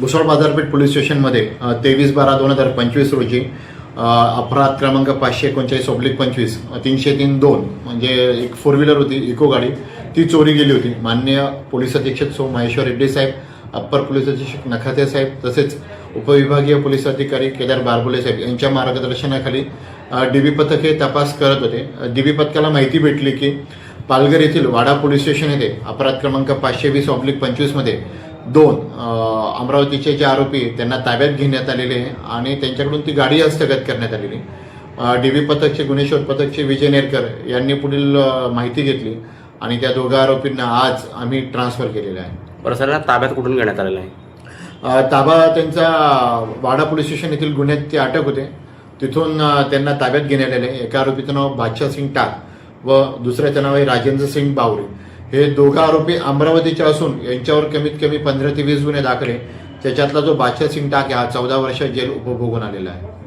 मुसळ बाजारपेठ पोलीस स्टेशनमध्ये तेवीस बारा दोन हजार पंचवीस रोजी अपराध क्रमांक पाचशे एकोणचाळीस ऑब्लिक पंचवीस तीनशे तीन दोन म्हणजे एक फोर व्हीलर होती इको गाडी. ती चोरी गेली होती. मान्य पोलीस अधीक्षक सो महेश्वर रेड्डी साहेब अप्पर पोलीस अधीक्षक नखाते साहेब तसेच उपविभागीय पोलीस अधिकारी केदार बारबोले साहेब यांच्या मार्गदर्शनाखाली डी बी पथक हे तपास करत होते. डी बी पथकाला माहिती भेटली की पालघर येथील वाडा पोलीस स्टेशन येथे अपराध क्रमांक पाचशे वीस ऑब्लिक पंचवीसमध्ये दोन अमरावतीचे जे आरोपी त्यांना ताब्यात घेण्यात आलेले आहे आणि त्यांच्याकडून ती गाडी हस्तगत करण्यात आलेली डी बी पथकचे गुन्हे शोध पथकचे विजय नेरकर यांनी पुढील माहिती घेतली आणि त्या दोघा आरोपींना आज आम्ही ट्रान्सफर केलेलं आहे. बरं सर ताब्यात कुठून घेण्यात आलेलं आहे? ताबा त्यांचा वाडा पोलीस स्टेशन येथील गुन्ह्यात ते अटक होते. तिथून त्यांना ताब्यात घेण्यात आले एका आरोपीचं नाव बादशाह सिंग टाक व दुसऱ्याचं नाव आहे राजेंद्र सिंग बावरे. हे दोघं आरोपी अमरावतीचे असून यांच्यावर कमीत कमी पंधरा ते वीस गुन्हे दाखले त्याच्यातला जो बादशाह सिंग टाक आहे हा चौदा वर्ष जेल उपभोगून आलेला आहे.